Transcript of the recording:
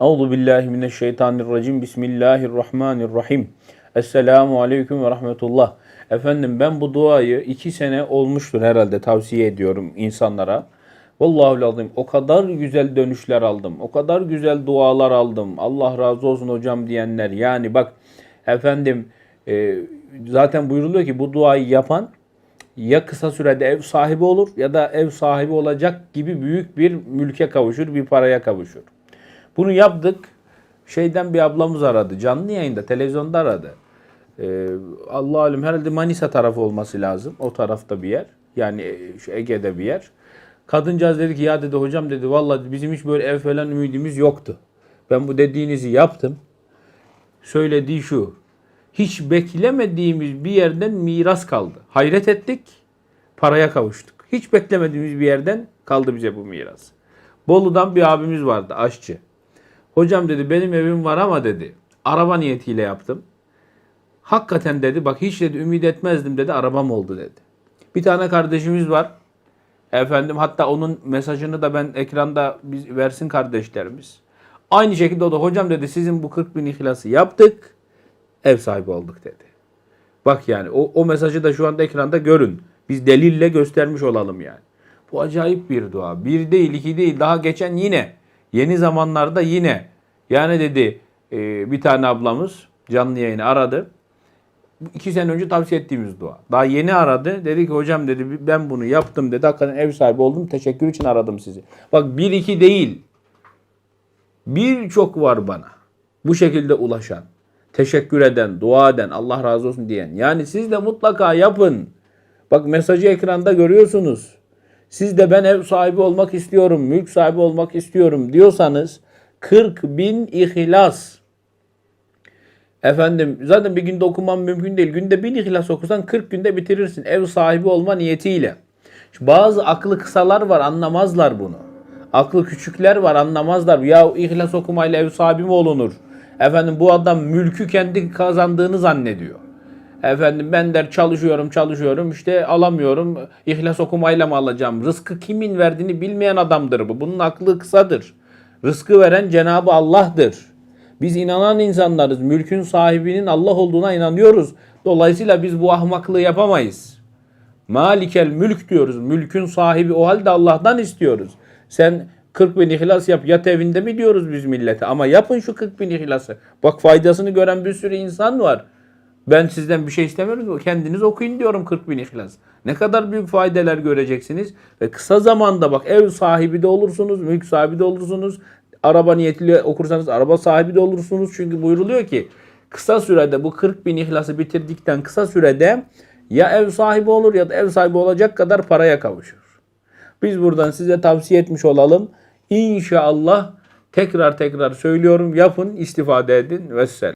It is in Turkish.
Euzu billahi mineşşeytanirracim. Bismillahirrahmanirrahim. Esselamu aleyküm ve rahmetullah. Efendim ben bu duayı iki sene olmuştur herhalde tavsiye ediyorum insanlara. Vallahi lazım o kadar güzel dönüşler aldım. O kadar güzel dualar aldım. Allah razı olsun hocam diyenler. Yani bak efendim e, zaten buyuruluyor ki bu duayı yapan ya kısa sürede ev sahibi olur ya da ev sahibi olacak gibi büyük bir mülke kavuşur, bir paraya kavuşur. Bunu yaptık. Şeyden bir ablamız aradı. Canlı yayında, televizyonda aradı. Ee, Allah alim herhalde Manisa tarafı olması lazım. O tarafta bir yer. Yani e, şu Ege'de bir yer. Kadıncağız dedi ki ya dedi hocam dedi vallahi bizim hiç böyle ev falan ümidimiz yoktu. Ben bu dediğinizi yaptım. Söylediği şu. Hiç beklemediğimiz bir yerden miras kaldı. Hayret ettik. Paraya kavuştuk. Hiç beklemediğimiz bir yerden kaldı bize bu miras. Bolu'dan bir abimiz vardı aşçı. Hocam dedi benim evim var ama dedi araba niyetiyle yaptım. Hakikaten dedi bak hiç dedi ümit etmezdim dedi arabam oldu dedi. Bir tane kardeşimiz var. Efendim hatta onun mesajını da ben ekranda biz versin kardeşlerimiz. Aynı şekilde o da hocam dedi sizin bu 40 bin ihlası yaptık. Ev sahibi olduk dedi. Bak yani o, o mesajı da şu anda ekranda görün. Biz delille göstermiş olalım yani. Bu acayip bir dua. Bir değil, iki değil. Daha geçen yine, yeni zamanlarda yine. Yani dedi e, bir tane ablamız canlı yayını aradı. İki sene önce tavsiye ettiğimiz dua. Daha yeni aradı. Dedi ki hocam dedi ben bunu yaptım dedi. Hakikaten ev sahibi oldum. Teşekkür için aradım sizi. Bak bir iki değil. Birçok var bana. Bu şekilde ulaşan. Teşekkür eden, dua eden, Allah razı olsun diyen. Yani siz de mutlaka yapın. Bak mesajı ekranda görüyorsunuz. Siz de ben ev sahibi olmak istiyorum, mülk sahibi olmak istiyorum diyorsanız 40 bin ihlas. Efendim zaten bir günde okuman mümkün değil. Günde bin ihlas okursan 40 günde bitirirsin ev sahibi olma niyetiyle. Bazı aklı kısalar var anlamazlar bunu. Aklı küçükler var anlamazlar. Ya ihlas okumayla ev sahibi mi olunur? Efendim bu adam mülkü kendi kazandığını zannediyor. Efendim ben der çalışıyorum çalışıyorum işte alamıyorum. İhlas okumayla mı alacağım? Rızkı kimin verdiğini bilmeyen adamdır bu. Bunun aklı kısadır. Rızkı veren Cenabı Allah'tır. Biz inanan insanlarız. Mülkün sahibinin Allah olduğuna inanıyoruz. Dolayısıyla biz bu ahmaklığı yapamayız. Malikel mülk diyoruz. Mülkün sahibi o halde Allah'tan istiyoruz. Sen 40 bin ihlas yap. Yat evinde mi diyoruz biz millete? Ama yapın şu 40 bin ihlası. Bak faydasını gören bir sürü insan var. Ben sizden bir şey istemiyorum. Kendiniz okuyun diyorum 40 bin ihlas. Ne kadar büyük faydeler göreceksiniz. Ve kısa zamanda bak ev sahibi de olursunuz, mülk sahibi de olursunuz. Araba niyetiyle okursanız araba sahibi de olursunuz. Çünkü buyruluyor ki kısa sürede bu 40 bin ihlası bitirdikten kısa sürede ya ev sahibi olur ya da ev sahibi olacak kadar paraya kavuşur. Biz buradan size tavsiye etmiş olalım. İnşallah tekrar tekrar söylüyorum yapın istifade edin. Vesselam.